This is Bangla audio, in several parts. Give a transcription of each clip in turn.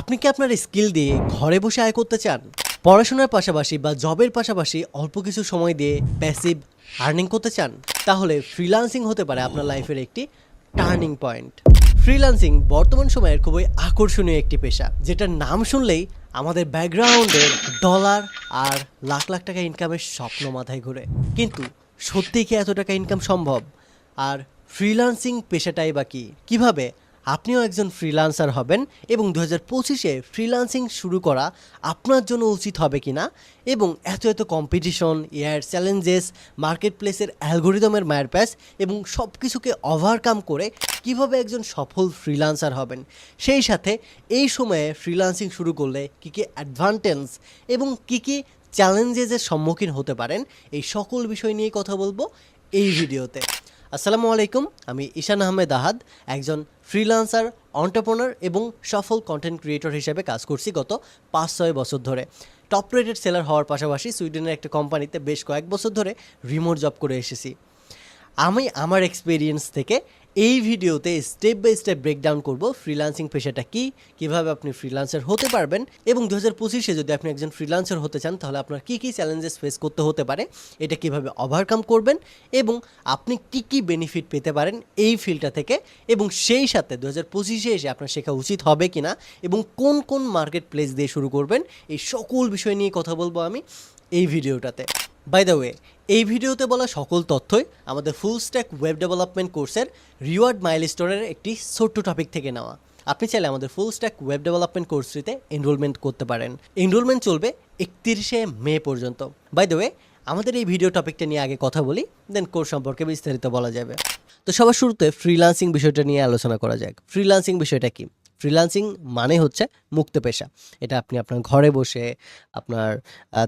আপনি কি আপনার স্কিল দিয়ে ঘরে বসে আয় করতে চান? পড়াশোনার পাশাপাশি বা জবের পাশাপাশি অল্প কিছু সময় দিয়ে প্যাসিভ আর্নিং করতে চান? তাহলে ফ্রিল্যান্সিং হতে পারে আপনার লাইফের একটি টার্নিং পয়েন্ট ফ্রিল্যান্সিং বর্তমান সময়ের খুবই আকর্ষণীয় একটি পেশা, যেটার নাম শুনলেই আমাদের ব্যাকগ্রাউন্ডে ডলার আর লাখ লাখ টাকা ইনকামের স্বপ্ন মাথায় ঘুরে। কিন্তু সত্যিই কি এত টাকা ইনকাম সম্ভব? আর ফ্রিল্যান্সিং পেশাটাই বা কি? কীভাবে? আপনিও একজন ফ্রিল্যান্সার হবেন এবং দু হাজার পঁচিশে ফ্রিল্যান্সিং শুরু করা আপনার জন্য উচিত হবে কি না এবং এত এত কম্পিটিশন এয়ার চ্যালেঞ্জেস মার্কেট প্লেসের অ্যালগোরিদমের মায়ের প্যাস এবং সব কিছুকে ওভারকাম করে কীভাবে একজন সফল ফ্রিল্যান্সার হবেন। সেই সাথে এই সময়ে ফ্রিল্যান্সিং শুরু করলে কী কী অ্যাডভান্টেজ এবং কী কী চ্যালেঞ্জেসের সম্মুখীন হতে পারেন, এই সকল বিষয় নিয়ে কথা বলব এই ভিডিওতে। আসসালামু আলাইকুম, আমি ঈশান আহমেদ আহাদ, একজন ফ্রিলান্সার অন্টারপ্রনার এবং সফল কন্টেন্ট ক্রিয়েটর হিসেবে কাজ করছি গত পাঁচ ছয় বছর ধরে। টপ রেটেড সেলার হওয়ার পাশাপাশি সুইডেনের একটা কোম্পানিতে বেশ কয়েক বছর ধরে রিমোট জব করে এসেছি। আমি আমার এক্সপিরিয়েন্স থেকে এই ভিডিওতে স্টেপ বাই স্টেপ ব্রেকডাউন করব ফ্রিল্যান্সিং পেশাটা কি, কীভাবে আপনি ফ্রিল্যান্সার হতে পারবেন এবং দু হাজার পঁচিশে যদি আপনি একজন ফ্রিল্যান্সার হতে চান, তাহলে আপনার কী কী চ্যালেঞ্জেস ফেস করতে হতে পারে, এটা কীভাবে ওভারকাম করবেন এবং আপনি কি কি বেনিফিট পেতে পারেন এই ফিল্ডটা থেকে এবং সেই সাথে দু হাজার পঁচিশে এসে আপনার শেখা উচিত হবে কি না এবং কোন কোন মার্কেট প্লেস দিয়ে শুরু করবেন, এই সকল বিষয় নিয়ে কথা বলব আমি এই ভিডিওটাতে। বাই দ্য ওয়ে এই ভিডিওতে বলা সকল তথ্যই আমাদের ফুল স্ট্যাক ওয়েব ডেভেলপমেন্ট কোর্সের রিওয়ার্ড মাইলস্টোনের একটি ছোট্ট টপিক থেকে নেওয়া। আপনি চাইলে আমাদের ফুল স্ট্যাক ওয়েব ডেভেলপমেন্ট কোর্সটিতে এনরোলমেন্ট করতে পারেন। এনরোলমেন্ট চলবে একত্রিশে মে পর্যন্ত। বাই দ্য ওয়ে আমাদের এই ভিডিও টপিকটা নিয়ে আগে কথা বলি দেন কোর্স সম্পর্কে বিস্তারিত বলা যাবে। তো সবার শুরুতে ফ্রিল্যান্সিং বিষয়টা নিয়ে আলোচনা করা যাক। ফ্রিল্যান্সিং বিষয়টা কি? ফ্রিল্যান্সিং মানে হচ্ছে মুক্ত পেশা। এটা আপনি আপনার ঘরে বসে, আপনার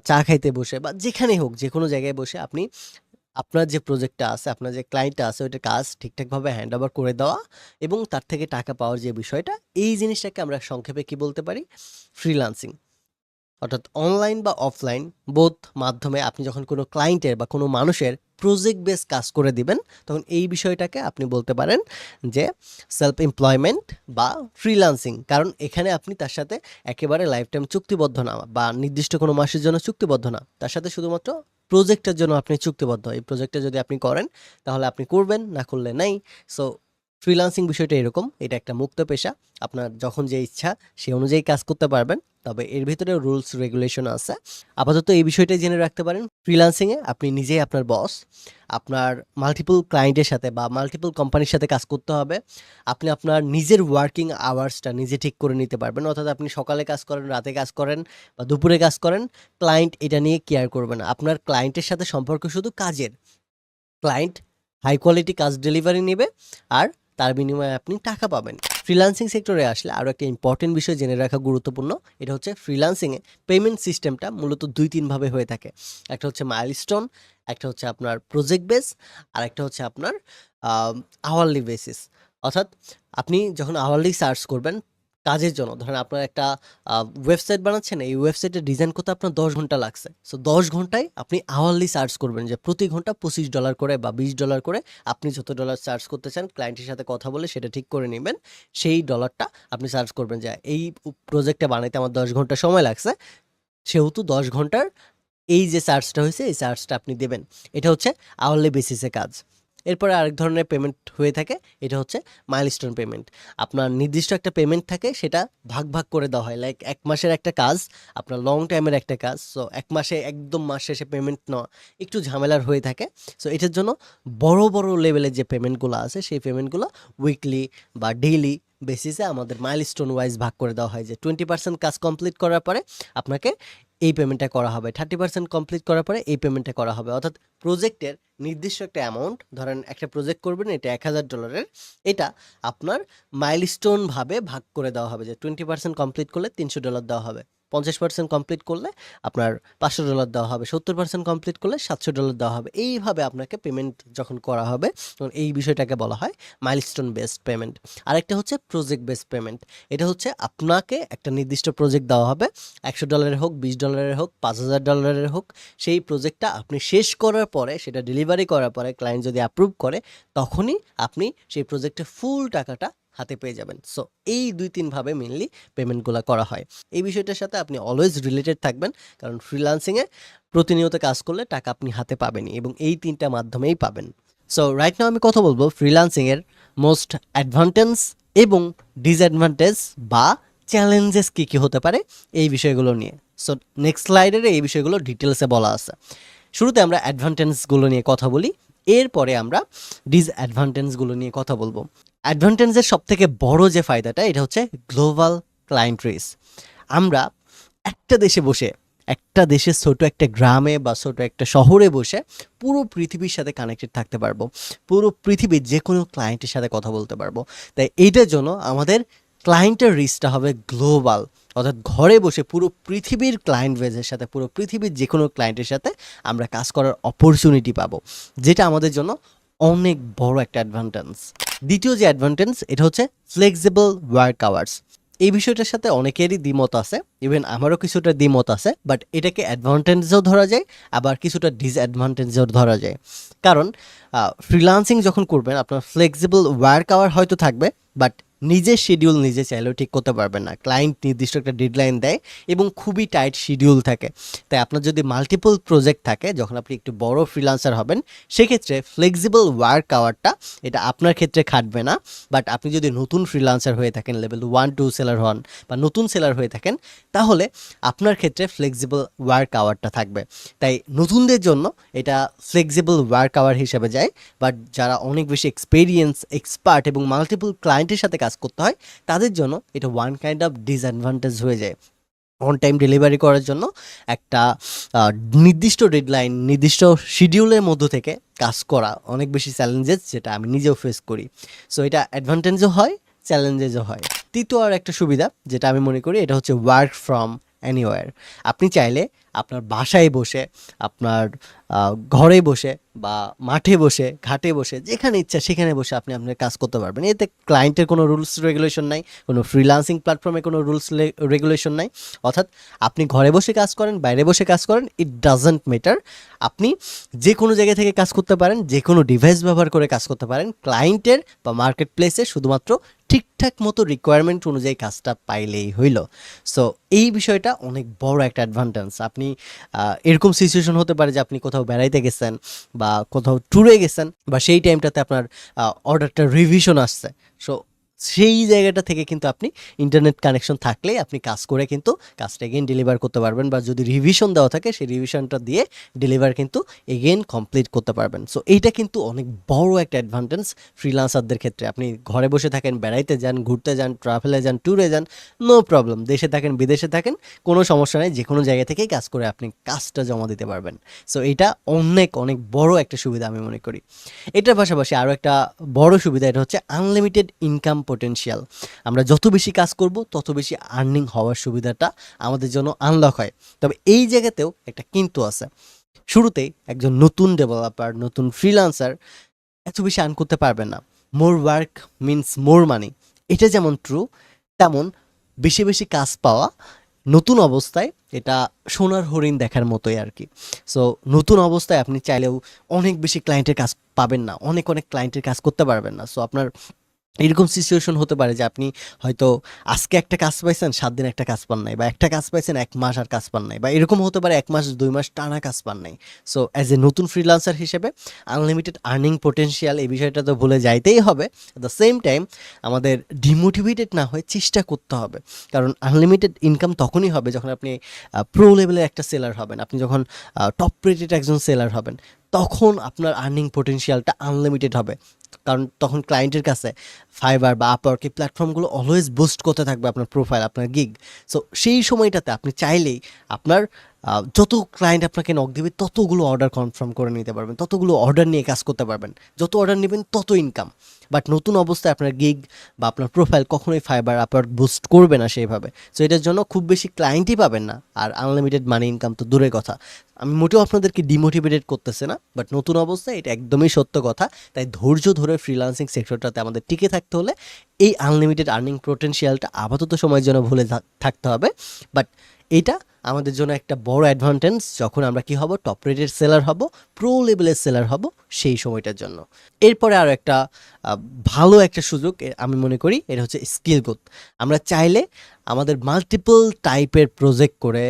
চা খাইতে বসে বা যেখানেই হোক যে কোনো জায়গায় বসে আপনি, আপনার যে প্রজেক্টটা আছে, আপনার যে ক্লায়েন্টটা আছে, ওইটা কাজ ঠিকঠাকভাবে হ্যান্ড ওভার করে দেওয়া এবং তার থেকে টাকা পাওয়ার যে বিষয়টা, এই জিনিসটাকে আমরা সংক্ষেপে কি বলতে পারি? ফ্রিল্যান্সিং অর্থাৎ অনলাইন বা অফলাইন বোধ মাধ্যমে আপনি যখন কোনো ক্লায়েন্টের বা কোনো মানুষের প্রজেক্ট বেস কাজ করে দিবেন, তখন এই বিষয়টাকে আপনি বলতে পারেন যে সেলফ এমপ্লয়মেন্ট বা ফ্রিলান্সিং কারণ এখানে আপনি তার সাথে একেবারে লাইফ টাইম চুক্তিবদ্ধ না, বা নির্দিষ্ট কোনো মাসের জন্য চুক্তিবদ্ধ না। তার সাথে শুধুমাত্র প্রজেক্টের জন্য আপনি চুক্তিবদ্ধ। এই প্রজেক্টটা যদি আপনি করেন, তাহলে আপনি করবেন, না করলে নাই। সো ফ্রিল্যান্সিং বিষয়টা এরকম, এটা একটা মুক্ত পেশা। আপনার যখন যে ইচ্ছা, সে অনুযায়ী কাজ করতে পারবেন, তবে এর ভিতরে রুলস, রেগুলেশন আছে। আপাতত এই বিষয়টাই জেনে রাখতে পারেন ফ্রিল্যান্সিংয়ে আপনি নিজেই আপনার বস, আপনার মাল্টিপল ক্লায়েন্টের সাথে বা মাল্টিপল কোম্পানির সাথে কাজ করতে হবে। আপনি আপনার নিজের ওয়ার্কিং আওয়ার্সটা নিজে ঠিক করে নিতে পারবেন, অর্থাৎ আপনি সকালে কাজ করেন, রাতে কাজ করেন বা দুপুরে কাজ করেন ক্লায়েন্ট এটা নিয়ে কেয়ার করবে না। আপনার ক্লায়েন্টের সাথে সম্পর্ক শুধু কাজের। ক্লায়েন্ট হাই কোয়ালিটি কাজ ডেলিভারি নেবে, আর তার বিনিময়ে আপনি টাকা পাবেন। ফ্রিলান্সিং সেক্টরে আসলে আরও একটা ইম্পর্টেন্ট বিষয় জেনে রাখা গুরুত্বপূর্ণ, এটা হচ্ছে ফ্রিলান্সিংয়ে পেমেন্ট সিস্টেমটা মূলত দুই তিনভাবে হয়ে থাকে। একটা হচ্ছে মাইলস্টোন একটা হচ্ছে আপনার প্রজেক্ট বেস আর একটা হচ্ছে আপনার আওয়ারলি বেসিস অর্থাৎ আপনি যখন আওয়ারলি সার্চ করবেন কাজের জন্য। ধরেন আপনার একটা ওয়েবসাইট বানাচ্ছেন, এই ওয়েবসাইটে ডিজাইন করতে আপনার দশ ঘণ্টা লাগছে। সো দশ ঘন্টায় আপনি আওয়ারলি চার্জ করবেন যে প্রতি ঘণ্টা পঁচিশ ডলার করে বা বিশ ডলার করে আপনি যত ডলার চার্জ করতে চান ক্লায়েন্টের সাথে কথা বলে সেটা ঠিক করে নেবেন। সেই ডলারটা আপনি চার্জ করবেন যে, এই প্রজেক্টটা বানাইতে আমার দশ ঘণ্টা সময় লাগছে। সেহেতু দশ ঘণ্টার এই যে চার্জটা হয়েছে, এই চার্জটা আপনি দেবেন। এটা হচ্ছে আওয়ারলি বেসিসে কাজ। এরপরে আরেক ধরনের পেমেন্ট হয়ে থাকে, এটা হচ্ছে মাইলস্টোন পেমেন্ট আপনার নির্দিষ্ট একটা পেমেন্ট থাকে, সেটা ভাগ ভাগ করে দেওয়া হয়। লাইক এক মাসের একটা কাজ, আপনার লং টাইমের একটা কাজ সো এক মাসে, একদম মাস শেষে পেমেন্ট নেওয়া একটু ঝামেলার হয়ে থাকে। সো এটার জন্য বড় বড় লেভেলের যে পেমেন্টগুলো আছে, সেই পেমেন্টগুলো উইকলি বা ডেইলি বেসিসে আমাদের মাইলস্টোন ওয়াইজ ভাগ করে দেওয়া হয়। যে টোয়েন্টি পার্সেন্ট কাজ কমপ্লিট করার পরে আপনাকে এই পেমেন্টটা করা হবে। থার্টি পার্সেন্ট কমপ্লিট করার পরে এই পেমেন্টটা করা হবে। অর্থাৎ প্রজেক্টের নির্দিষ্ট একটা অ্যামাউন্ট ধরেন একটা প্রজেক্ট করবেন, এটা এক হাজার ডলারের এটা আপনার মাইলস্টোনভাবে ভাগ করে দেওয়া হবে। যে টোয়েন্টি পার্সেন্ট কমপ্লিট করলে তিনশো ডলার দেওয়া হবে। পঞ্চাশ পার্সেন্ট কমপ্লিট করলে আপনার পাঁচশো ডলার দেওয়া হবে, সত্তর পার্সেন্ট কমপ্লিট করলে সাতশো ডলার দেওয়া হবে। এইভাবে আপনাকে পেমেন্ট যখন করা হবে, তখন এই বিষয়টাকে বলা হয় মাইলস্টোন বেসড পেমেন্ট আরেকটা হচ্ছে প্রজেক্ট বেসড পেমেন্ট এটা হচ্ছে আপনাকে একটা নির্দিষ্ট প্রজেক্ট দেওয়া হবে, একশো ডলারের হোক, বিশ ডলারের হোক, পাঁচ হাজার ডলারের হোক, সেই প্রজেক্টটা আপনি শেষ করার পরে, সেটা ডেলিভারি করার পরে ক্লায়েন্ট যদি অ্যাপ্রুভ করে, তখনই আপনি সেই প্রজেক্টের ফুল টাকাটা হাতে পেয়ে যাবেন। সো এই দুই তিনভাবে মেনলি পেমেন্টগুলো করা হয়। এই বিষয়টার সাথে আপনি অলওয়েজ রিলেটেড থাকবেন, কারণ ফ্রিলান্সিংয়ে প্রতিনিয়ত কাজ করলে টাকা আপনি হাতে পাবেনই এবং এই তিনটা মাধ্যমেই পাবেন। সো রাইট নাও আমি কথা বলব ফ্রিলান্সিংয়ের মোস্ট অ্যাডভান্টেজ এবং ডিসঅ্যাডভান্টেজ বা চ্যালেঞ্জেস কী কী হতে পারে এই বিষয়গুলো নিয়ে। সো নেক্সট স্লাইডের এই বিষয়গুলো ডিটেলসে বলা আছে। শুরুতে আমরা অ্যাডভান্টেজগুলো নিয়ে কথা বলি, এরপরে আমরা ডিসঅ্যাডভান্টেজগুলো নিয়ে কথা বলব। অ্যাডভান্টেজের সব থেকে বড় যে ফায়দাটা, এটা হচ্ছে গ্লোবাল ক্লায়েন্ট রিস আমরা একটা দেশে বসে, একটা দেশের ছোট একটা গ্রামে বা ছোট একটা শহরে বসে পুরো পৃথিবীর সাথে কানেক্টেড থাকতে পারব। পুরো পৃথিবীর যে কোনো ক্লায়েন্টের সাথে কথা বলতে পারব। তাই এইটার জন্য আমাদের ক্লায়েন্টের রিচটা হবে গ্লোবাল অর্থাৎ ঘরে বসে পুরো পৃথিবীর ক্লায়েন্ট বেজের সাথে, পুরো পৃথিবীর যে কোনো ক্লায়েন্টের সাথে আমরা কাজ করার অপরচুনিটি পাবো। যেটা আমাদের জন্য অনেক বড় একটা অ্যাডভান্টেজ দ্বিতীয় যে অ্যাডভান্টেজ এটা হচ্ছে ফ্লেক্সিবল ওয়ার্ক আওয়ার্স এই বিষয়টার সাথে অনেকেরই দ্বিমত আছে ইভেন আমারও কিছুটা দ্বিমত আছে বাট এটাকে অ্যাডভান্টেজও ধরা যায়, আবার কিছুটা ডিসঅ্যাডভান্টেজও ধরা যায়। কারণ ফ্রিলান্সিং যখন করবেন, আপনার ফ্লেক্সিবল ওয়ার্ক আওয়ার হয়তো থাকবে বাট নিজের শিডিউল নিজে চাইলেও ঠিক করতে পারবেন না। ক্লায়েন্ট নির্দিষ্ট একটা ডেডলাইন দেয় এবং খুবই টাইট শিডিউল থাকে। তাই আপনার যদি মাল্টিপল প্রজেক্ট থাকে, যখন আপনি একটু বড় ফ্রিলান্সার হবেন, সেক্ষেত্রে ফ্লেক্সিবল ওয়ার্ক আওয়ারটা এটা আপনার ক্ষেত্রে খাটবে না। বাট আপনি যদি নতুন ফ্রিলান্সার হয়ে থাকেন লেভেল ওয়ান টু সেলার হন বা নতুন সেলার হয়ে থাকেন, তাহলে আপনার ক্ষেত্রে ফ্লেক্সিবল ওয়ার্ক আওয়ারটা থাকবে। তাই নতুনদের জন্য এটা ফ্লেক্সিবল ওয়ার্ক আওয়ার হিসেবে যায়। বাট যারা অনেক বেশি এক্সপেরিয়েন্স এক্সপার্ট এবং মাল্টিপল ক্লায়েন্টের সাথে কাজ করতে হয়, তাদের জন্য এটা ওয়ান কাইন্ড অফ ডিসঅ্যাডভান্টেজ হয়ে যায়। অন টাইম ডেলিভারি করার জন্য একটা নির্দিষ্ট ডেডলাইন নির্দিষ্ট শিডিউলের মধ্য থেকে কাজ করা অনেক বেশি চ্যালেঞ্জেস যেটা আমি নিজেও ফেস করি। সো এটা অ্যাডভান্টেজও হয় চ্যালেঞ্জেসও হয়। তৃতীয় আর একটা সুবিধা যেটা আমি মনে করি, এটা হচ্ছে ওয়ার্ক ফ্রম এনিওয়ার আপনি চাইলে আপনার বাসায় বসে আপনার ঘরে বসে বা মাঠে বসে, ঘাটে বসে, যেখানে ইচ্ছা সেখানে বসে আপনি আপনার কাজ করতে পারবেন। এতে ক্লায়েন্টের কোনো রুলস রেগুলেশন নাই, কোনো ফ্রিলান্সিং প্ল্যাটফর্মে কোনো রুলস রেগুলেশন নাই। অর্থাৎ আপনি ঘরে বসে কাজ করেন, বাইরে বসে কাজ করেন ইট ডাজন্ট ম্যাটার আপনি যে কোনো জায়গা থেকে কাজ করতে পারেন, যে কোনো ডিভাইস ব্যবহার করে কাজ করতে পারেন ক্লায়েন্টের বা মার্কেট প্লেসে শুধুমাত্র ঠিকঠাক মতো রিকোয়ারমেন্ট অনুযায়ী কাজটা পাইলেই হইল। সো এই বিষয়টা অনেক বড় একটা অ্যাডভান্টেজ আপনি এরকম সিচুয়েশন হতে পারে যে আপনি কোথাও বেড়াইতে গেছেন বা কোথাও ট্যুরে গেছেন বা সেই টাইমটাতে আপনার অর্ডারটা রিভিশন আসছে। সো সেই জায়গাটা থেকে কিন্তু আপনি ইন্টারনেট কানেকশন থাকলে আপনি কাজ করে কিন্তু কাজটা এগেন ডেলিভার করতে পারবেন বা যদি রিভিশন দেওয়া থাকে, সেই রিভিশনটা দিয়ে ডেলিভার কিন্তু এগেন কমপ্লিট করতে পারবেন। সো এইটা কিন্তু অনেক বড় একটা অ্যাডভান্টেজ ফ্রিলান্সারদের ক্ষেত্রে। আপনি ঘরে বসে থাকেন, বেড়াইতে যান, ঘুরতে যান ট্রাভেলে যান ট্যুরে যান নো প্রবলেম দেশে থাকেন, বিদেশে থাকেন, কোনো সমস্যা নেই যে কোনো জায়গা থেকেই কাজ করে আপনি কাজটা জমা দিতে পারবেন। সো এটা অনেক অনেক বড় একটা সুবিধা আমি মনে করি। এটার পাশাপাশি আরও একটা বড় সুবিধা, এটা হচ্ছে আনলিমিটেড ইনকাম পোটেনশিয়াল আমরা যত বেশি কাজ করব, তত বেশি আর্নিং হওয়ার সুবিধাটা আমাদের জন্য আনলক হয়। তবে এই জায়গাতেও একটা কিন্তু আছে। শুরুতেই একজন নতুন ডেভেলপার নতুন ফ্রিলান্সার এত বেশি আর্ন করতে পারবে না। মোর ওয়ার্ক মিনস মোর মানি এটা যেমন ট্রু তেমন বেশি বেশি কাজ পাওয়া নতুন অবস্থায় এটা সোনার হরিণ দেখার মতোই আর কি। সো নতুন অবস্থায় আপনি চাইলেও অনেক বেশি ক্লায়েন্টের কাজ পাবেন না, অনেক অনেক ক্লায়েন্টের কাজ করতে পারবেন না। সো আপনার এরকম সিচুয়েশন হতে পারে যে আপনি হয়তো আজকে একটা কাজ পাইছেন, সাত দিন একটা কাজ পান নাই, বা একটা কাজ পাইছেন, এক মাস আর কাজ পান নাই, বা এরকম হতে পারে এক মাস, দুই মাস টানা কাজ পান নাই। সো অ্যাজ এ নতুন ফ্রিলান্সার হিসেবে আনলিমিটেড আর্নিং পোটেনশিয়াল এই বিষয়টা তো ভুলে যাইতেই হবে। অ্যাট দ্য সেম টাইম আমাদের ডিমোটিভেটেড না হয়ে চেষ্টা করতে হবে। কারণ আনলিমিটেড ইনকাম তখনই হবে যখন আপনি প্রো লেভেলের একটা সেলার হবেন। আপনি যখন টপ রেটেড একজন সেলার হবেন, তখন আপনার আর্নিং পোটেনশিয়ালটা আনলিমিটেড হবে। কারণ তখন ক্লায়েন্টের কাছে ফাইবার বা এই প্ল্যাটফর্মগুলো অলওয়েজ বুস্ট করতে থাকবে আপনার প্রোফাইল আপনার গিগ সো সেই সময়টাতে আপনি চাইলেই আপনার যত ক্লায়েন্ট আপনাকে নক দেবে, ততগুলো অর্ডার কনফার্ম করে নিতে পারবেন, ততগুলো অর্ডার নিয়ে কাজ করতে পারবেন। যত অর্ডার নেবেন, তত ইনকাম বাট নতুন অবস্থায় আপনার গিগ বা আপনার প্রোফাইল কখনোই ফাইবার আপওয়ার্ক বুস্ট করবে না সেইভাবে। সো এটার জন্য খুব বেশি ক্লায়েন্টই পাবেন না। আর আনলিমিটেড মানি ইনকাম তো দূরের কথা। আমি মোটেও আপনাদেরকে ডিমোটিভেটেড করতেছে না বাট নতুন অবস্থায় এটা একদমই সত্য কথা। তাই ধৈর্য ধরে ফ্রিলান্সিং সেক্টরটাতে আমাদের টিকে থাকতে হলে এই আনলিমিটেড আর্নিং পোটেনশিয়ালটা আপাতত সময়ের জন্য ভুলে থাকতে হবে। বাট এটা আমাদের জন্য একটা বড় অ্যাডভান্টেজ যখন আমরা কি হব? টপ রেটের সেলার হব প্রো লেভেলের সেলার হব সেই সময়টার জন্য। এরপরে আরও একটা ভালো একটা সুযোগ আমি মনে করি, এটা হচ্ছে স্কিল গ্রোথ আমরা চাইলে আমাদের মাল্টিপল টাইপের প্রজেক্ট করে,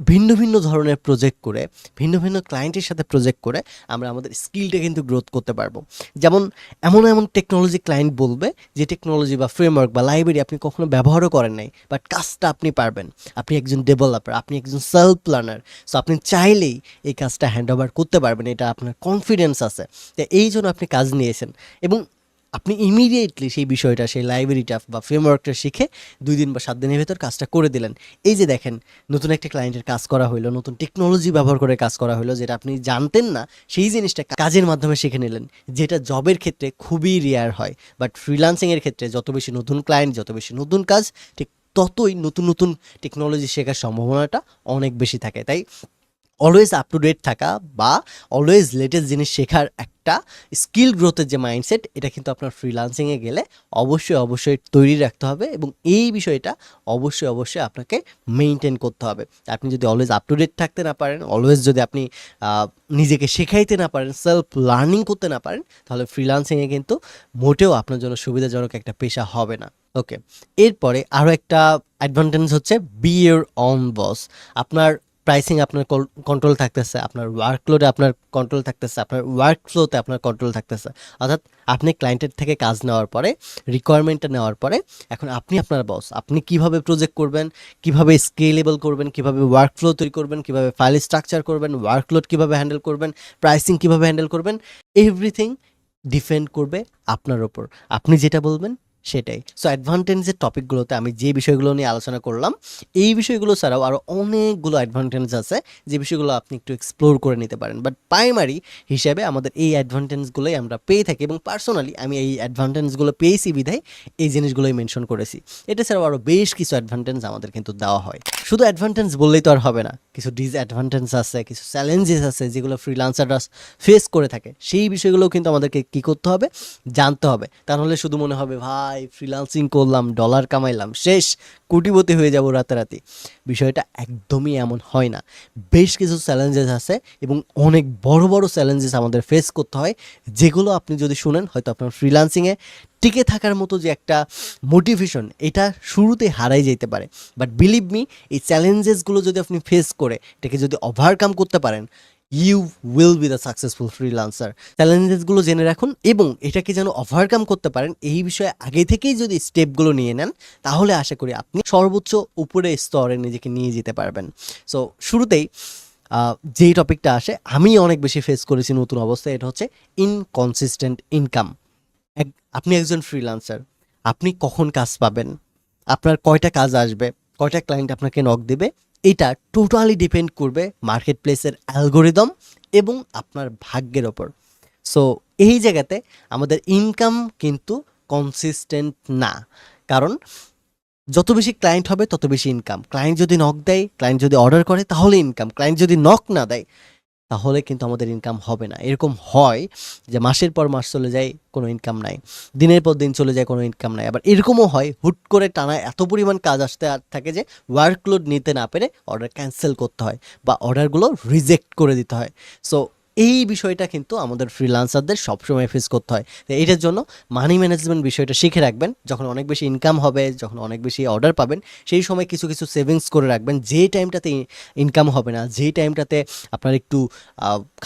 ভিন্ন ভিন্ন ধরনের প্রজেক্ট করে, ভিন্ন ভিন্ন ক্লায়েন্টের সাথে প্রজেক্ট করে, আমরা আমাদের স্কিলটা কিন্তু গ্রোথ করতে পারব। যেমন এমন এমন টেকনোলজি ক্লায়েন্ট বলবে, যে টেকনোলজি বা ফ্রেমওয়ার্ক বা লাইব্রেরি আপনি কখনো ব্যবহারও করেন নাই বাট কাজটা আপনি পারবেন। আপনি একজন ডেভেলপার আপনি একজন সেলফ প্ল্যানার সো আপনি চাইলেই এই কাজটা হ্যান্ড ওভার করতে পারবেন, এটা আপনার কনফিডেন্স আছে। তো এই জন্য আপনি কাজ নিয়েছেন। এবং আপনি ইমিডিয়েটলি সেই বিষয়টা, সেই লাইব্রেরিটা বা ফ্রেমওয়ার্কটা শিখে দুই দিন বা সাত দিনের ভেতর কাজটা করে দিলেন। এই যে দেখেন, নতুন একটা ক্লায়েন্টের কাজ করা হলো নতুন টেকনোলজি ব্যবহার করে কাজ করা হলো যেটা আপনি জানতেন না, সেই জিনিসটা কাজের মাধ্যমে শিখে নিলেন, যেটা জবের ক্ষেত্রে খুবই রেয়ার হয়। বাট ফ্রিলান্সিংয়ের ক্ষেত্রে যত বেশি নতুন ক্লায়েন্ট যত বেশি নতুন কাজ, ঠিক ততই নতুন নতুন টেকনোলজি শেখার সম্ভাবনাটা অনেক বেশি থাকে। তাই অলওয়েজ আপ টু ডেট থাকা বা অলওয়েজ লেটেস্ট জিনিস শেখার একটা স্কিল গ্রোথের যে মাইন্ডসেট এটা কিন্তু আপনার ফ্রিলান্সিংয়ে গেলে অবশ্যই অবশ্যই তৈরি রাখতে হবে এবং এই বিষয়টা অবশ্যই অবশ্যই আপনাকে মেনটেন করতে হবে। আপনি যদি অলওয়েজ আপ টু ডেট থাকতে না পারেন অলওয়েজ যদি আপনি নিজেকে শেখাইতে না পারেন সেলফ লার্নিং করতে না পারেন, তাহলে ফ্রিলান্সিংয়ে কিন্তু মোটেও আপনার জন্য সুবিধাজনক একটা পেশা হবে না। ওকে এরপরে আরও একটা অ্যাডভান্টেজ হচ্ছে বি ইউর অন বস আপনার প্রাইসিং আপনার কন্ট্রোল থাকতেছে, আপনার ওয়ার্কলোডে আপনার কন্ট্রোল থাকতেছে, আপনার ওয়ার্ক ফ্লোতে আপনার কন্ট্রোল থাকতেছে। অর্থাৎ আপনি ক্লায়েন্টের থেকে কাজ নেওয়ার পরে রিকোয়ারমেন্টটা নেওয়ার পরে, এখন আপনি আপনার বস আপনি কীভাবে প্রজেক্ট করবেন, কীভাবে স্কেলেবল করবেন, কীভাবে ওয়ার্ক ফ্লো তৈরি করবেন, কীভাবে ফাইল স্ট্রাকচার করবেন ওয়ার্কলোড কীভাবে হ্যান্ডেল করবেন প্রাইসিং কীভাবে হ্যান্ডেল করবেন এভরিথিং ডিপেন্ড করবে আপনার ওপর। আপনি যেটা বলবেন সেটাই। সো অ্যাডভান্টেজের টপিকগুলোতে আমি যে বিষয়গুলো নিয়ে আলোচনা করলাম, এই বিষয়গুলো ছাড়াও আরও অনেকগুলো অ্যাডভান্টেজ আছে যে বিষয়গুলো আপনি একটু এক্সপ্লোর করে নিতে পারেন। বাট প্রাইমারি হিসেবে আমাদের এই অ্যাডভান্টেজগুলোই আমরা পেয়ে থাকি এবং পার্সোনালি আমি এই অ্যাডভান্টেজগুলো পেয়েছি বিধায় এই জিনিসগুলোই মেনশন করেছি। এটা ছাড়াও আরও বেশ কিছু অ্যাডভান্টেজ আমাদের কিন্তু দেওয়া হয়। শুধু অ্যাডভান্টেজ বললেই তো আর হবে না। কিছু ডিসঅ্যাডভান্টেজ আছে, কিছু চ্যালেঞ্জেস আছে যেগুলো ফ্রিলান্সাররা ফেস করে থাকে। সেই বিষয়গুলোও কিন্তু আমাদেরকে কী করতে হবে? জানতে হবে। তা নাহলে শুধু মনে হবে ভাই ফ্রিলান্সিং করলাম ডলার কামাইলাম, শেষ কোটিপতি হয়ে যাব রাতারাতি। বিষয়টা একদমই এমন হয় না। বেশ কিছু চ্যালেঞ্জেস আছে এবং অনেক বড় বড় চ্যালেঞ্জেস আমাদের ফেস করতে হয়। যেগুলো আপনি যদি শুনেন, হয়তো আপনার ফ্রিলান্সিংয়ে টিকে থাকার মতো যে একটা মোটিভেশন এটা শুরুতে হারাই যেতে পারে। বাট বিলিভ মি এই চ্যালেঞ্জেসগুলো যদি আপনি ফেস করে, এটাকে যদি ওভারকাম করতে পারেন you will be the successful freelancer চ্যালেঞ্জেসগুলো জেনে রাখুন এবং এটাকে যেন ওভারকাম করতে পারেন, এই বিষয়ে আগে থেকেই যদি স্টেপগুলো নিয়ে নেন, তাহলে আশা করি আপনি সর্বোচ্চ উপরে স্তরে নিজেকে নিয়ে যেতে পারবেন। সো শুরুতেই যেই টপিকটা আসে, আমি অনেক বেশি ফেস করেছি নতুন অবস্থায়, এটা হচ্ছে ইনকনসিস্টেন্ট ইনকাম এক, আপনি একজন ফ্রিল্যান্সার আপনি কখন কাজ পাবেন? আপনার কয়টা কাজ আসবে? কয়টা ক্লায়েন্ট আপনাকে নক দেবে? এটা টোটালি ডিপেন্ড করবে মার্কেট প্লেসের অ্যালগোরিদম এবং আপনার ভাগ্যের ওপর। সো এই জায়গাতে আমাদের ইনকাম কিন্তু কনসিস্টেন্ট না। কারণ যত বেশি ক্লায়েন্ট হবে, তত বেশি ইনকাম ক্লায়েন্ট যদি নক দেয় ক্লায়েন্ট যদি অর্ডার করে, তাহলে ইনকাম ক্লায়েন্ট যদি নক না দেয় তাহলে কিন্তু আমাদের ইনকাম হবে না। এরকম হয় যে মাসের পর মাস চলে যায়, কোনো ইনকাম নাই। দিনের পর দিন চলে যায়, কোনো ইনকাম নাই। আবার এরকমও হয়, হুট করে টানা এত পরিমাণ কাজ আসতে আর থাকে যে ওয়ার্কলোড নিতে না পেরে অর্ডার ক্যান্সেল করতে হয় বা অর্ডারগুলো রিজেক্ট করে দিতে হয়। সো এই বিষয়টা কিন্তু আমাদের ফ্রিলান্সারদের সবসময় ফেস করতে হয়। তো এইটার জন্য মানি ম্যানেজমেন্ট বিষয়টা শিখে রাখবেন। যখন অনেক বেশি ইনকাম হবে, যখন অনেক বেশি অর্ডার পাবেন, সেই সময় কিছু কিছু সেভিংস করে রাখবেন। যে টাইমটাতে ইনকাম হবে না, যে টাইমটাতে আপনার একটু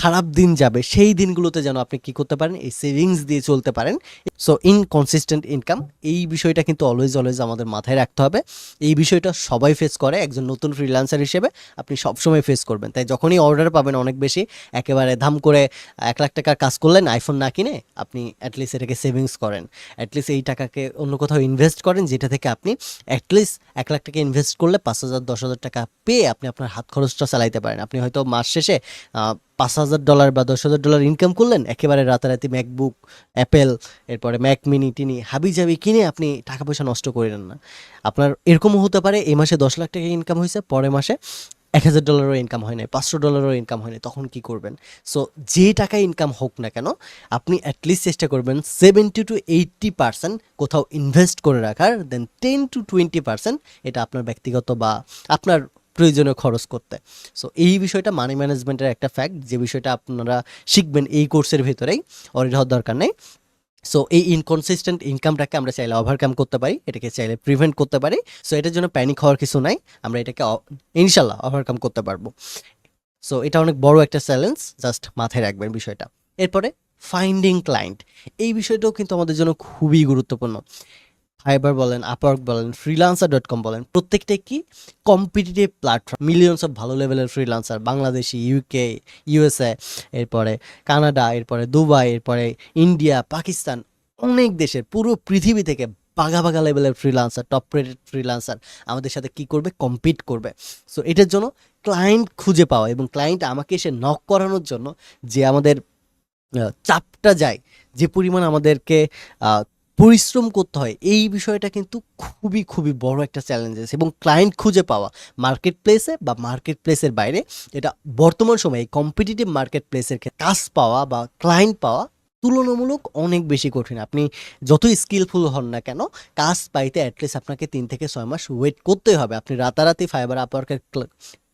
খারাপ দিন যাবে, সেই দিনগুলোতে যেন আপনি কি করতে পারেন, এই সেভিংস দিয়ে চলতে পারেন। সো ইনকনসিস্টেন্ট ইনকাম এই বিষয়টা কিন্তু অলওয়েজ অলওয়েজ আমাদের মাথায় রাখতে হবে। এই বিষয়টা সবাই ফেস করে, একজন নতুন ফ্রিল্যান্সার হিসেবে আপনি সবসময় ফেস করবেন। তাই যখনই অর্ডার পাবেন অনেক বেশি, একেবারে ধাম করে এক লাখ টাকার কাজ করলেন আইফোন না কিনে আপনি অ্যাটলিস্ট এটাকে সেভিংস করেন। অ্যাটলিস্ট এই টাকাকে অন্য কোথাও ইনভেস্ট করেন, যেটা থেকে আপনি অ্যাটলিস্ট এক লাখ টাকা ইনভেস্ট করলে পাঁচ হাজার, দশ হাজার টাকা পেয়ে আপনি আপনার হাত খরচটা চালাইতে পারেন। আপনি হয়তো মাস শেষে পাঁচ হাজার ডলার বা দশ হাজার ডলার ইনকাম করলেন, একেবারে রাতারাতি ম্যাকবুক অ্যাপেল এরপরে ম্যাক মিনি টিনি হাবি জাবি কিনে আপনি টাকা পয়সা নষ্ট করেন না। আপনার এরকমও হতে পারে, এই মাসে দশ লাখ টাকা ইনকাম হয়েছে, পরের মাসে এক হাজার ডলারও ইনকাম হয় নাই, পাঁচশো ডলারও ইনকাম হয় নাই, তখন কি করবেন? সো যে টাকা ইনকাম হোক না কেন, আপনি অ্যাটলিস্ট চেষ্টা করবেন সেভেন্টি টু এইট্টি পার্সেন্ট কোথাও ইনভেস্ট করে রাখার then ten to twenty percent এটা আপনার ব্যক্তিগত বা আপনার প্রয়োজনীয় খরচ করতে। সো এই বিষয়টা মানি ম্যানেজমেন্টের একটা ফ্যাক্ট যে বিষয়টা আপনারা শিখবেন এই কোর্সের ভেতরেই অরিড হওয়ার দরকার নেই। সো এই ইনকনসিস্টেন্ট ইনকামটাকে আমরা চাইলে ওভারকাম করতে পারি, এটাকে চাইলে প্রিভেন্ট করতে পারি। সো এটার জন্য প্যানিক হওয়ার কিছু নাই, আমরা এটাকে ইনশাল্লাহ ওভারকাম করতে পারব। সো এটা অনেক বড় একটা চ্যালেঞ্জ জাস্ট মাথায় রাখবেন বিষয়টা। এরপরে ফাইন্ডিং ক্লায়েন্ট এই বিষয়টাও কিন্তু আমাদের জন্য খুবই গুরুত্বপূর্ণ। ফাইবার বলেন, আপওয়ার্ক বলেন ফ্রিলান্সার ডট কম বলেন, প্রত্যেকটা কি কম্পিটিটিভ প্ল্যাটফর্ম মিলিয়নস অফ ভালো লেভেলের ফ্রিলান্সার বাংলাদেশি ইউকে ইউএসএ এরপরে কানাডা, এরপরে দুবাই, এরপরে ইন্ডিয়া, পাকিস্তান, অনেক দেশের, পুরো পৃথিবী থেকে বাঘা বাঘা লেভেলের ফ্রিলান্সার টপ রেটেড ফ্রিলান্সার আমাদের সাথে কি করবে? কম্পিট করবে। সো এটার জন্য ক্লায়েন্ট খুঁজে পাওয়া এবং ক্লায়েন্ট আমাকে এসে নক করানোর জন্য যে আমাদের চাপটা যায়, যে পরিমাণ আমাদেরকে পরিশ্রম করতে হয়। এই বিষয়টা কিন্তু খুবই খুবই বড় একটা চ্যালেঞ্জেস এবং ক্লায়েন্ট খুঁজে পাওয়া। মার্কেট প্লেসে বা মার্কেট প্লেসের বাইরে এটা বর্তমান সময়ে কম্পিটিটিভ মার্কেট প্লেসের কাজ পাওয়া বা ক্লায়েন্ট পাওয়া তুলনামূলক অনেক বেশি কঠিন। আপনি যতই স্কিলফুল হন না কেন, কাজ পাইতে অ্যাটলিস্ট আপনাকে তিন থেকে ছয় মাস ওয়েট করতে হবে। আপনি রাতারাতি ফাইবার আপওয়ার্কের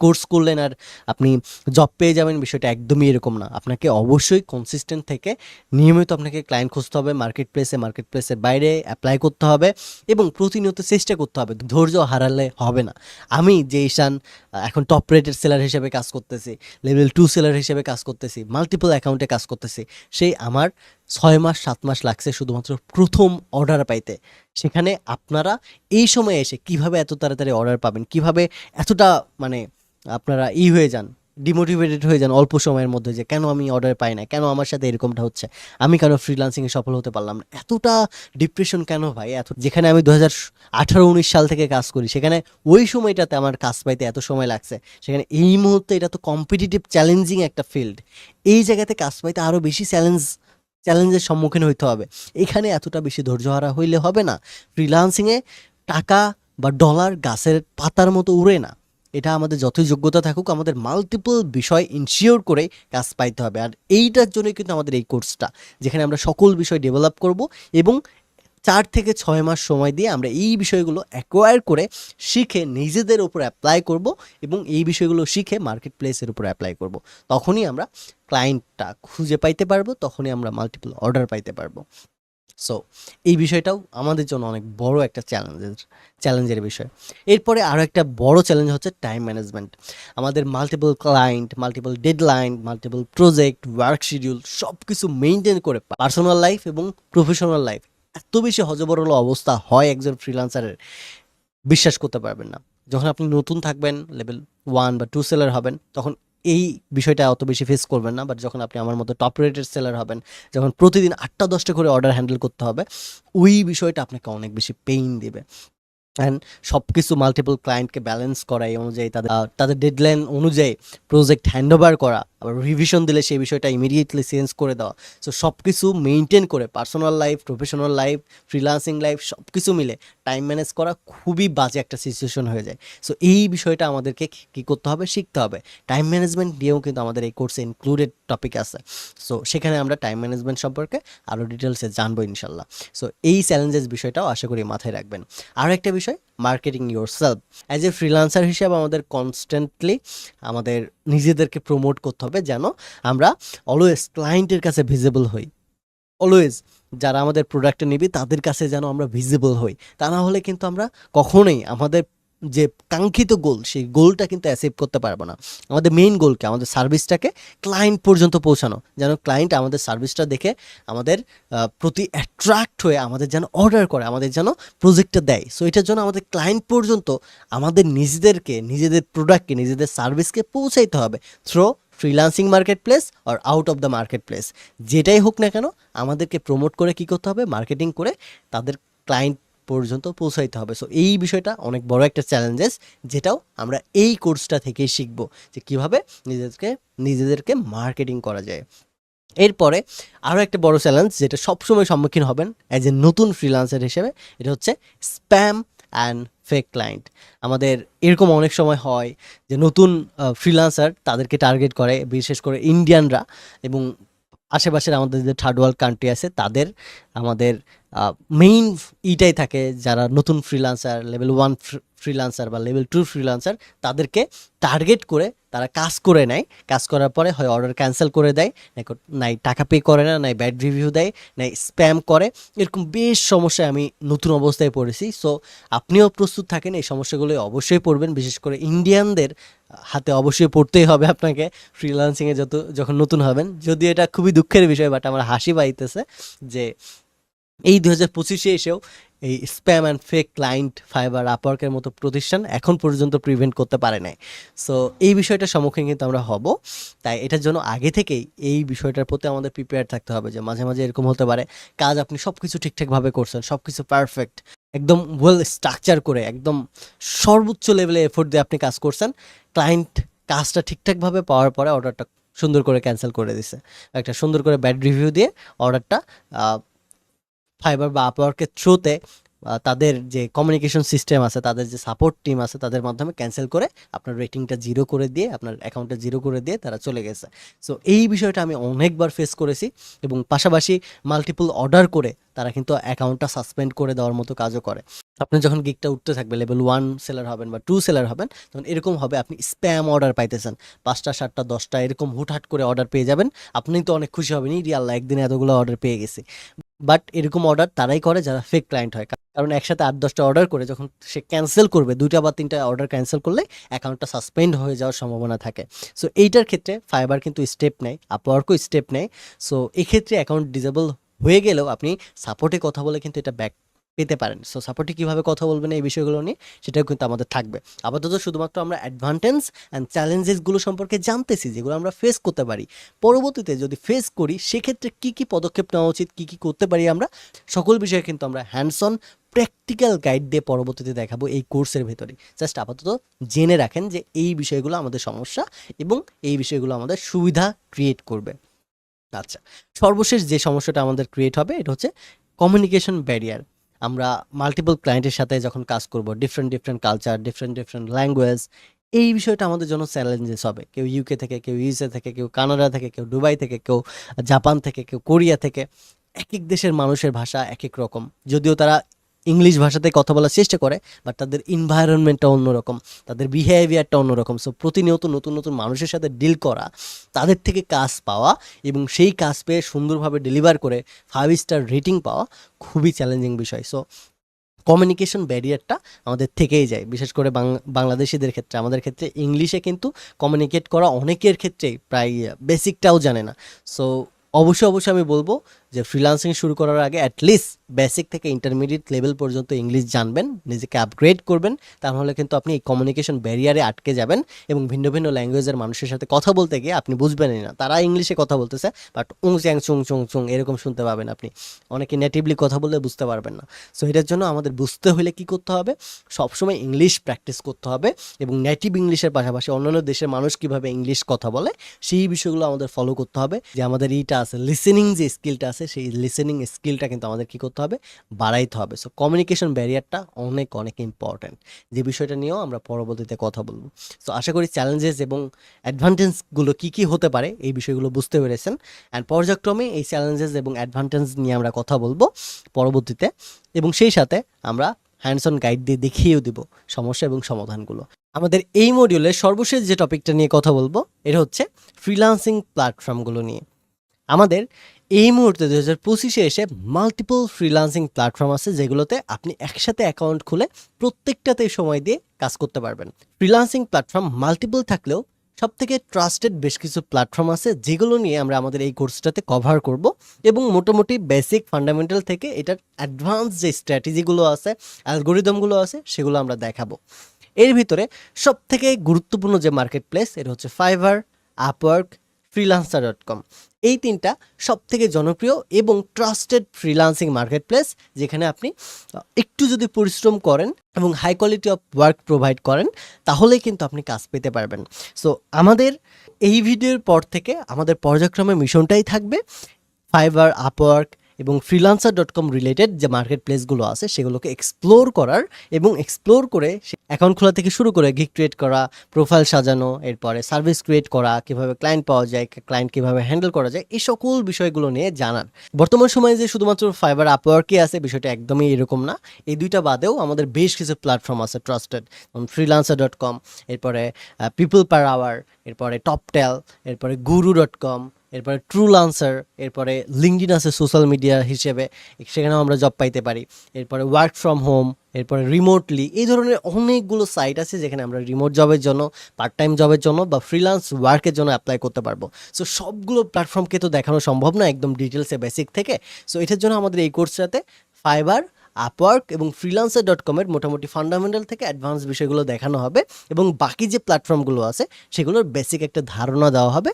কোর্স করলেন আর আপনি জব পেয়ে যাবেন, বিষয়টা একদমই এরকম না। আপনাকে অবশ্যই কনসিস্টেন্ট থেকে নিয়মিত আপনাকে ক্লায়েন্ট খুঁজতে হবে মার্কেট প্লেসে মার্কেট প্লেসের বাইরে অ্যাপ্লাই করতে হবে এবং প্রতিনিয়ত চেষ্টা করতে হবে, ধৈর্য হারালে হবে না। আমি যে ঈশান, এখন টপ রেটেড সেলার হিসেবে কাজ করতেছি লেভেল টু সেলার হিসেবে কাজ করতেছি মাল্টিপল অ্যাকাউন্টে কাজ করতেছি, সেই আমার ছয় মাস, সাত মাস লাগছে শুধুমাত্র প্রথম অর্ডার পাইতে। সেখানে আপনারা এই সময়ে এসে কীভাবে এত তাড়াতাড়ি অর্ডার পাবেন, কীভাবে এতটা মানে আপনারা ই হয়ে যান ডিমোটিভেটেড হয়ে যান অল্প সময়ের মধ্যে যে কেন আমি অর্ডার পাই না, কেন আমার সাথে এরকমটা হচ্ছে। আমি কেন ফ্রিলান্সিংয়ে সফল হতে পারলাম না। এতটা ডিপ্রেশন কেন ভাই? এত, যেখানে আমি দু হাজার আঠারো, উনিশ সাল থেকে কাজ করি, সেখানে ওই সময়টাতে আমার কাজ পাইতে এত সময় লাগছে। সেখানে এই মুহূর্তে এটা তো কম্পিটিটিভ চ্যালেঞ্জিং একটা ফিল্ড এই জায়গাতে কাজ পাইতে আরও বেশি চ্যালেঞ্জ চ্যালেঞ্জের সম্মুখীন হইতে হবে। এখানে এতটা বেশি ধৈর্য হারা হইলে হবে না। ফ্রিলান্সিংয়ে টাকা বা ডলার গাছের পাতার মতো উড়ে না। এটা আমাদের যতই যোগ্যতা থাকুক, আমাদের মাল্টিপল বিষয় ইনশিওর করে কাজ পাইতে হবে। আর এইটার জন্যই কিন্তু আমাদের এই কোর্সটা যেখানে আমরা সকল বিষয় ডেভেলপ করব এবং চার থেকে ছয় মাস সময় দিয়ে আমরা এই বিষয়গুলো অ্যাকোয়ার করে শিখে নিজেদের উপর অ্যাপ্লাই করব এবং এই বিষয়গুলো শিখে মার্কেট প্লেসের উপর অ্যাপ্লাই করব। তখনই আমরা ক্লায়েন্টটা খুঁজে পাইতে পারব, তখনই আমরা মাল্টিপল অর্ডার পাইতে পারব। সো এই বিষয়টাও আমাদের জন্য অনেক বড় একটা চ্যালেঞ্জের চ্যালেঞ্জের বিষয়। এরপরে আরও একটা বড় চ্যালেঞ্জ হচ্ছে টাইম ম্যানেজমেন্ট আমাদের multiple client multiple deadline multiple project work schedule সব কিছু মেনটেন করে পার্সোনাল লাইফ এবং প্রফেশনাল লাইফ এত বেশি হজবরল অবস্থা হয় একজন ফ্রিলান্সারের বিশ্বাস করতে পারবেন না। যখন আপনি নতুন থাকবেন লেভেল ওয়ান বা টু সেলার হবেন, তখন এই বিষয়টা অত বেশি ফেস করবেন না বাট যখন আপনি আমার মতো টপ রেটেড সেলার হবেন, যখন প্রতিদিন আটটা দশটা করে অর্ডার হ্যান্ডেল করতে হবে, ওই বিষয়টা আপনাকে অনেক বেশি পেইন দিবে। অ্যান্ড সব কিছু মাল্টিপল ক্লায়েন্টকে ব্যালেন্স করা এই অনুযায়ী তাদের তাদের ডেডলাইন অনুযায়ী প্রজেক্ট হ্যান্ড ওভার করা, আবার রিভিশন দিলে সেই বিষয়টা ইমিডিয়েটলি চেঞ্জ করে দেওয়া। সো সব কিছু মেনটেন করে personal life professional life freelancing life সব কিছু মিলে টাইম ম্যানেজ করা খুবই বাজে একটা সিচুয়েশন হয়ে যায়। সো এই বিষয়টা আমাদেরকে কি- করতে হবে? শিখতে হবে। টাইম ম্যানেজমেন্ট নিয়েও কিন্তু আমাদের এই কোর্সে ইনক্লুডেড টপিক আছে। সো সেখানে আমরা টাইম ম্যানেজমেন্ট সম্পর্কে আরও ডিটেলসে জানব ইনশাল্লাহ। সো এই চ্যালেঞ্জেস বিষয়টাও আশা করি মাথায় রাখবেন। আরও একটা বিষয় marketing yourself as a freelancer হিসেবে আমাদের কনস্ট্যান্টলি আমাদের নিজেদেরকে প্রমোট করতে হবে যেন আমরা অলওয়েজ ক্লায়েন্টের কাছে ভিজিবল হই। অলওয়েজ যারা আমাদের প্রোডাক্টটা নিবি, তাদের কাছে যেন আমরা ভিজিবল হই। তা না হলে কিন্তু আমরা কখনোই আমাদের যে কাঙ্ক্ষিত গোল সেই গোলটা কিন্তু অ্যাচিভ করতে পারব না। আমাদের মেইন গোলকে আমাদের সার্ভিসটাকে ক্লায়েন্ট পর্যন্ত পৌঁছানো। যেন ক্লায়েন্ট আমাদের সার্ভিসটা দেখে, আমাদের প্রতি অ্যাট্রাক্ট হয়ে আমাদের যেন অর্ডার করে, আমাদের যেন প্রজেক্টটা দেয়। সো এটার জন্য আমাদের ক্লায়েন্ট পর্যন্ত আমাদের নিজেদেরকে, নিজেদের প্রোডাক্টকে নিজেদের সার্ভিসকে পৌঁছাইতে হবে থ্রো ফ্রিলান্সিং মার্কেট প্লেস আর out of the marketplace যেটাই হোক না কেন, আমাদেরকে প্রমোট করে কি করতে হবে? মার্কেটিং করে তাদের ক্লায়েন্ট পর্যন্ত পৌঁছাইতে হবে। সো এই বিষয়টা অনেক বড় একটা চ্যালেঞ্জেস যেটাও আমরা এই কোর্সটা থেকেই শিখব যে কীভাবে নিজেদেরকে নিজেদেরকে মার্কেটিং করা যায়। এরপরে আরও একটা বড় চ্যালেঞ্জ যেটা সবসময় সম্মুখীন হবেন অ্যাজ এ নতুন ফ্রিলান্সার হিসেবে, এটা হচ্ছে স্প্যাম অ্যান্ড ফেক ক্লায়েন্ট আমাদের এরকম অনেক সময় হয় যে নতুন ফ্রিলান্সার তাদেরকে টার্গেট করে, বিশেষ করে ইন্ডিয়ানরা এবং আশেপাশের আমাদের যে থার্ড ওয়ার্ল্ড কান্ট্রি আছে, তাদের, আমাদের মেইন ইটাই থাকে যারা নতুন ফ্রিলান্সার লেভেল ওয়ান ফ্রিলান্সার বা লেভেল টু ফ্রিলান্সার তাদেরকে টার্গেট করে তারা কাজ করে নেয়। কাজ করার পরে হয় অর্ডার ক্যান্সেল করে দেয়, নাই টাকা পে করে না, নাই ব্যাড রিভিউ দেয়, নাই স্প্যাম করে। এরকম বেশ সমস্যায় আমি নতুন অবস্থায় পড়েছি। সো আপনিও প্রস্তুত থাকেন, এই সমস্যাগুলো অবশ্যই পড়বেন। বিশেষ করে ইন্ডিয়ানদের হাতে অবশ্যই পড়তেই হবে আপনাকে। ফ্রিলান্সিংয়ে যত যখন নতুন হবেন, যদিও এটা খুবই দুঃখের বিষয় বাট আমার হাসি পাইতেছে যে এই দু হাজার পঁচিশে এসেও এই spam and fake client Fiverr আপওয়ার্কের মতো প্রতিষ্ঠান এখন পর্যন্ত প্রিভেন্ট করতে পারে নাই। সো এই বিষয়টার সম্মুখীন কিন্তু আমরা হব। তাই এটার জন্য আগে থেকেই এই বিষয়টার প্রতি আমাদের প্রিপেয়ার থাকতে হবে যে মাঝে মাঝে এরকম হতে পারে, কাজ আপনি সব কিছু ঠিকঠাকভাবে করছেন সব কিছু পারফেক্ট একদম ওয়েল স্ট্রাকচার করে, একদম সর্বোচ্চ লেভেলে এফোর্ট দিয়ে আপনি কাজ করছেন ক্লায়েন্ট কাজটা ঠিকঠাকভাবে পাওয়ার পরে অর্ডারটা সুন্দর করে ক্যান্সেল করে দিছে। একটা সুন্দর করে ব্যাড রিভিউ দিয়ে অর্ডারটা ফাইবার বা আপওয়ার্কের থ্রুতে তাদের যে কমিউনিকেশন সিস্টেম আছে, তাদের যে সাপোর্ট টিম আছে, তাদের মাধ্যমে ক্যান্সেল করে আপনার রেটিংটা জিরো করে দিয়ে, আপনার অ্যাকাউন্টটা জিরো করে দিয়ে তারা চলে গেছে। সো এই বিষয়টা আমি অনেকবার ফেস করেছি এবং পাশাপাশি মাল্টিপল অর্ডার করে তারা কিন্তু অ্যাকাউন্টটা সাসপেন্ড করে দেওয়ার মতো কাজও করে। আপনি যখন গিকটা উঠতে থাকবে লেভেল ওয়ান সেলার হবেন বা টু সেলার হবেন, তখন এরকম হবে আপনি স্প্যাম অর্ডার পাইতেছেন। পাঁচটা, সাতটা, দশটা এরকম হুটহাট করে অর্ডার পেয়ে যাবেন। আপনি তো অনেক খুশি হবেন আল্লাহ একদিনে এতগুলো অর্ডার পেয়ে গেছি। বাট এরকম অর্ডার তারাই করে যারা ফেক ক্লায়েন্ট হয়। কারণ একসাথে আট, দশটা অর্ডার করে যখন সে ক্যান্সেল করবে, দুইটা বা তিনটা অর্ডার ক্যান্সেল করলে অ্যাকাউন্টটা সাসপেন্ড হয়ে যাওয়ার সম্ভাবনা থাকে। সো এইটার ক্ষেত্রে ফাইবার কিন্তু স্টেপ নেয় আপওয়ার্কও স্টেপ নেয়। সো এক্ষেত্রে অ্যাকাউন্ট ডিজেবল হয়ে গেলেও আপনি সাপোর্টে কথা বলে কিন্তু এটা ব্যাক পেতে পারেন। সো সাপোর্টে কীভাবে কথা বলবেন এই বিষয়গুলো নিয়ে, সেটাও কিন্তু আমাদের থাকবে। আপাতত শুধুমাত্র আমরা অ্যাডভান্টেজ অ্যান্ড চ্যালেঞ্জেসগুলো সম্পর্কে জানতেছি, যেগুলো আমরা ফেস করতে পারি। পরবর্তীতে যদি ফেস করি, সেক্ষেত্রে কী কী পদক্ষেপ নেওয়া উচিত, কী কী করতে পারি আমরা, সকল বিষয়ে কিন্তু আমরা হ্যান্ডস অন প্র্যাকটিক্যাল গাইড দিয়ে পরবর্তীতে দেখাবো এই কোর্সের ভেতরে। জাস্ট আপাতত জেনে রাখেন যে এই বিষয়গুলো আমাদের সমস্যা এবং এই বিষয়গুলো আমাদের সুবিধা ক্রিয়েট করবে। আচ্ছা সর্বশেষ যে সমস্যাটা আমাদের ক্রিয়েট হবে, এটা হচ্ছে কমিউনিকেশন ব্যারিয়ার আমরা মাল্টিপল ক্লায়েন্টের সাথে যখন কাজ করব different different culture different different language এই বিষয়টা আমাদের জন্য চ্যালেঞ্জেস হবে। কেউ ইউকে থেকে, কেউ ইউএসএ থেকে, কেউ কানাডা থেকে, কেউ দুবাই থেকে, কেউ জাপান থেকে, কেউ কোরিয়া থেকে। এক এক দেশের মানুষের ভাষা এক এক রকম। যদিও তারা ইংলিশ ভাষাতে কথা বলার চেষ্টা করে বাট তাদের ইনভায়রনমেন্টটা অন্যরকম, তাদের বিহেভিয়ারটা অন্যরকম। সো প্রতিনিয়ত নতুন নতুন মানুষের সাথে ডিল করা, তাদের থেকে কাজ পাওয়া এবং সেই কাজ পেয়ে সুন্দরভাবে ডেলিভার করে ফাইভ স্টার রেটিং পাওয়া খুবই চ্যালেঞ্জিং বিষয়। সো কমিউনিকেশন ব্যারিয়ারটা আমাদের থেকেই যায়। বিশেষ করে বাংলাদেশিদের ক্ষেত্রে, আমাদের ক্ষেত্রে ইংলিশে কিন্তু কমিউনিকেট করা অনেকের ক্ষেত্রেই প্রায় বেসিকটাও জানে না। সো অবশ্যই অবশ্যই আমি বলব যে ফ্রিলান্সিং শুরু করার আগে অ্যাটলিস্ট বেসিক থেকে ইন্টারমিডিয়েট লেভেল পর্যন্ত ইংলিশ জানবেন, নিজেকে আপগ্রেড করবেন, তাহলে কিন্তু আপনি এই কমিউনিকেশন ব্যারিয়ারে আটকে যাবেন এবং ভিন্ন ভিন্ন ল্যাঙ্গুয়েজের মানুষের সাথে কথা বলতে গিয়ে আপনি বুঝবেনই না। তারা ইংলিশে কথা বলতেছে বাট উং চ্যাং, চুং চুং চুং এরকম শুনতে পাবেন আপনি। অনেকে নেটিভলি কথা বললে বুঝতে পারবেন না। সো এটার জন্য আমাদের বুঝতে হলে কি করতে হবে? সবসময় ইংলিশ প্র্যাকটিস করতে হবে এবং নেটিভ ইংলিশের পাশাপাশি অন্যান্য দেশের মানুষ কীভাবে ইংলিশ কথা বলে, সেই বিষয়গুলো আমাদের ফলো করতে হবে। যে আমাদের এইটা আছে লিসেনিং যে স্কিলটা আছে সেই লিসেনিং স্কিলটা কিন্তু আমাদের কি করতে হবে? বাড়াইতে হবে। সো কমিউনিকেশন ব্যারিয়ারটা অনেক অনেক ইম্পর্ট্যান্ট যে বিষয়টা নিয়েও আমরা পরবর্তীতে কথা বলব। সো আশা করি চ্যালেঞ্জেস এবং অ্যাডভান্টেজগুলো কী কী হতে পারে, এই বিষয়গুলো বুঝতে পেরেছেন। অ্যান্ড পর্যায়ক্রমে এই চ্যালেঞ্জেস এবং অ্যাডভান্টেজ নিয়ে আমরা কথা বলব পরবর্তীতে। এবং সেই সাথে আমরা হ্যান্ডস অন গাইড দিয়ে দেখিয়েও দিব সমস্যা এবং সমাধানগুলো। আমাদের এই মডিউলে সর্বশেষ যে টপিকটা নিয়ে কথা বলব, এটা হচ্ছে ফ্রিলান্সিং প্ল্যাটফর্মগুলো নিয়ে। আমাদের এই মুহূর্তে দু হাজার পঁচিশে এসে মাল্টিপল ফ্রিলান্সিং প্ল্যাটফর্ম আছে যেগুলোতে আপনি একসাথে অ্যাকাউন্ট খুলে প্রত্যেকটাতে সময় দিয়ে কাজ করতে পারবেন। ফ্রিলান্সিং প্ল্যাটফর্ম মাল্টিপল থাকলেও সব থেকে ট্রাস্টেড বেশ কিছু প্ল্যাটফর্ম আছে যেগুলো নিয়ে আমরা আমাদের এই কোর্সটাতে কভার করব এবং মোটামুটি বেসিক ফান্ডামেন্টাল থেকে এটার অ্যাডভান্স যে স্ট্র্যাটেজিগুলো আছে অ্যালগোরিদমগুলো আছে, সেগুলো আমরা দেখাবো। এর ভিতরে সব থেকে গুরুত্বপূর্ণ যে মার্কেট প্লেস এটা হচ্ছে Fiverr Upwork freelancer dot com এই তিনটা সব থেকে জনপ্রিয় এবং ট্রাস্টেড ফ্রিলান্সিং মার্কেট প্লেস যেখানে আপনি একটু যদি পরিশ্রম করেন এবং high quality of work provide করেন, তাহলেই কিন্তু আপনি কাজ পেতে পারবেন। সো আমাদের এই ভিডিওর পর থেকে আমাদের পর্যায়ক্রমে মিশনটাই থাকবে। ফাইবার আপওয়ার্ক এবং ফ্রিলান্সার ডট কম রিলেটেড যে মার্কেট প্লেসগুলো আছে, সেগুলোকে এক্সপ্লোর করার এবং এক্সপ্লোর করে অ্যাকাউন্ট খোলা থেকে শুরু করে গিক ক্রিয়েট করা প্রোফাইল সাজানো, এরপরে সার্ভিস ক্রিয়েট করা, কীভাবে ক্লায়েন্ট পাওয়া যায় ক্লায়েন্ট কীভাবে হ্যান্ডেল করা যায়, এই সকল বিষয়গুলো নিয়ে জানার। বর্তমান সময়ে যে শুধুমাত্র ফাইবার আপওয়ার্কই আছে, বিষয়টা একদমই এরকম না। এই দুইটা বাদেও আমাদের বেশ কিছু প্ল্যাটফর্ম আছে ট্রাস্টেড যেমন ফ্রিলান্সার ডট কম এরপরে পিপল পার আওয়ার এরপরে টপটেল এরপরে গুরু ডট কম এরপরে ট্রু লান্সার এরপরে লিঙ্কডিন আছে সোশ্যাল মিডিয়া হিসেবে, সেখানেও আমরা জব পাইতে পারি। এরপরে ওয়ার্ক ফ্রম হোম এরপরে রিমোটলি এই ধরনের অনেকগুলো সাইট আছে যেখানে আমরা রিমোট জবের জন্য পার্ট টাইম জবের জন্য বা ফ্রিল্যান্স ওয়ার্কের জন্য অ্যাপ্লাই করতে পারব। সো সবগুলো প্ল্যাটফর্মকে তো দেখানো সম্ভব না, একদম ডিটেলসে বেসিক থেকে। সো এটার জন্য আমাদের এই কোর্সটাতে ফাইবার আপওয়ার্ক এবং ফ্রিলান্সার ডট কমের মোটামুটি ফান্ডামেন্টাল থেকে অ্যাডভান্স বিষয়গুলো দেখানো হবে এবং বাকি যে প্ল্যাটফর্মগুলো আছে, সেগুলোর বেসিক একটা ধারণা দেওয়া হবে।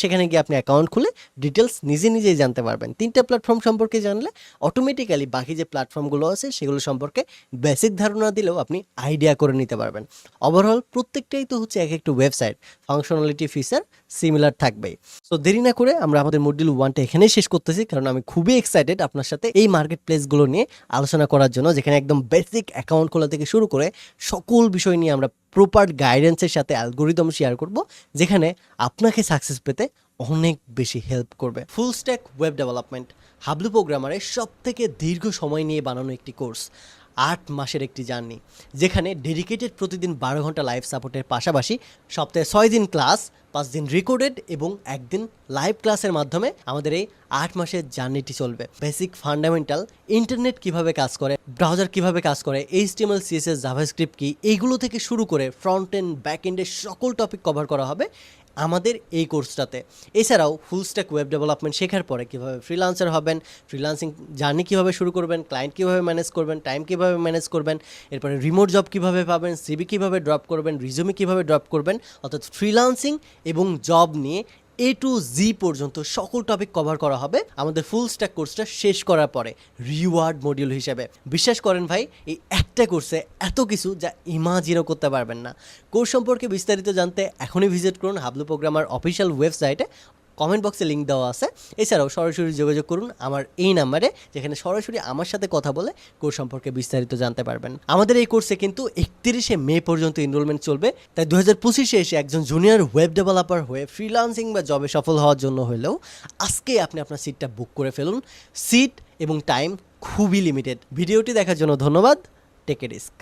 সেখানে গিয়ে আপনি অ্যাকাউন্ট খুলে ডিটেলস নিজে নিজেই জানতে পারবেন। তিনটা প্ল্যাটফর্ম সম্পর্কে জানলে অটোমেটিক্যালি বাকি যে প্ল্যাটফর্মগুলো আছে, সেগুলো সম্পর্কে বেসিক ধারণা দিলেও আপনি আইডিয়া করে নিতে পারবেন। ওভারঅল প্রত্যেকটাই তো হচ্ছে এক একটু ওয়েবসাইট ফাংশনালিটি ফিচার সিমিলার থাকবেই। সো দেরি না করে আমরা আমাদের মডিউল ওয়ানটা এখানেই শেষ করতেছি, কারণ আমি খুবই এক্সাইটেড আপনার সাথে এই মার্কেট প্লেসগুলো নিয়ে আলোচনা করার জন্য, যেখানে একদম বেসিক অ্যাকাউন্ট খোলা থেকে শুরু করে সকল বিষয় নিয়ে আমরা প্রপার গাইডেন্সের সাথে অ্যালগোরিদম শেয়ার করব, যেখানে আপনাকে সাকসেস পেতে অনেক বেশি হেল্প করবে। Full stack web development Hablu প্রোগ্রামারের সব থেকে দীর্ঘ সময় নিয়ে বানানো একটি কোর্স আট মাসের একটি জার্নি, যেখানে ডেডিকেটেড প্রতিদিন বারো ঘণ্টা লাইভ সাপোর্টের পাশাপাশি সপ্তাহে ছয় দিন ক্লাস পাঁচ দিন রেকর্ডেড এবং একদিন লাইভ ক্লাসের মাধ্যমে আমাদের এই আট মাসের জার্নিটি চলবে। বেসিক ফান্ডামেন্টাল ইন্টারনেট কীভাবে কাজ করে ব্রাউজার কীভাবে কাজ করে এইচটিএমএল সিএসএস জাভাস্ক্রিপ্ট কি এইগুলো থেকে শুরু করে ফ্রন্ট এন্ড ব্যাক এন্ডের সকল টপিক কভার করা হবে। আমাদের এই কোর্সটাতে। এছাড়াও ফুল স্ট্যাক ওয়েব ডেভেলপমেন্ট শেখার পরে কীভাবে ফ্রিলান্সার হবেন ফ্রিলান্সিং জার্নি কীভাবে শুরু করবেন ক্লায়েন্ট কীভাবে ম্যানেজ করবেন টাইম কীভাবে ম্যানেজ করবেন, এরপরে রিমোট জব কীভাবে পাবেন সিবি কীভাবে ড্রপ করবেন রিজুমি কীভাবে ড্রপ করবেন, অর্থাৎ ফ্রিলান্সিং এবং জব নিয়ে এ টু জি পর্যন্ত সকল টপিক কভার করা হবে। আমাদের ফুল স্ট্যাক কোর্সটা শেষ করার পরে রিওয়ার্ড মডিউল হিসেবে। বিশ্বাস করেন ভাই, এই একটা কোর্সে এত কিছু যা ইমাজিনও করতে পারবেন না। কোর্স সম্পর্কে বিস্তারিত জানতে এখনই ভিজিট করুন হাবলু প্রোগ্রামার অফিসিয়াল ওয়েবসাইটে কমেন্ট বক্সে লিঙ্ক দেওয়া আছে। এছাড়াও সরাসরি যোগাযোগ করুন আমার এই নাম্বারে যেখানে সরাসরি আমার সাথে কথা বলে কোর্স সম্পর্কে বিস্তারিত জানতে পারবেন। আমাদের এই কোর্সে কিন্তু একত্রিশে মে পর্যন্ত এনরোলমেন্ট চলবে। তাই দু হাজার পঁচিশে এসে একজন জুনিয়র ওয়েব ডেভেলপার হয়ে ফ্রিলান্সিং বা জবে সফল হওয়ার জন্য হলেও আজকেই আপনি আপনার সিটটা বুক করে ফেলুন। সিট এবং টাইম খুবই লিমিটেড ভিডিওটি দেখার জন্য ধন্যবাদ। Take a risk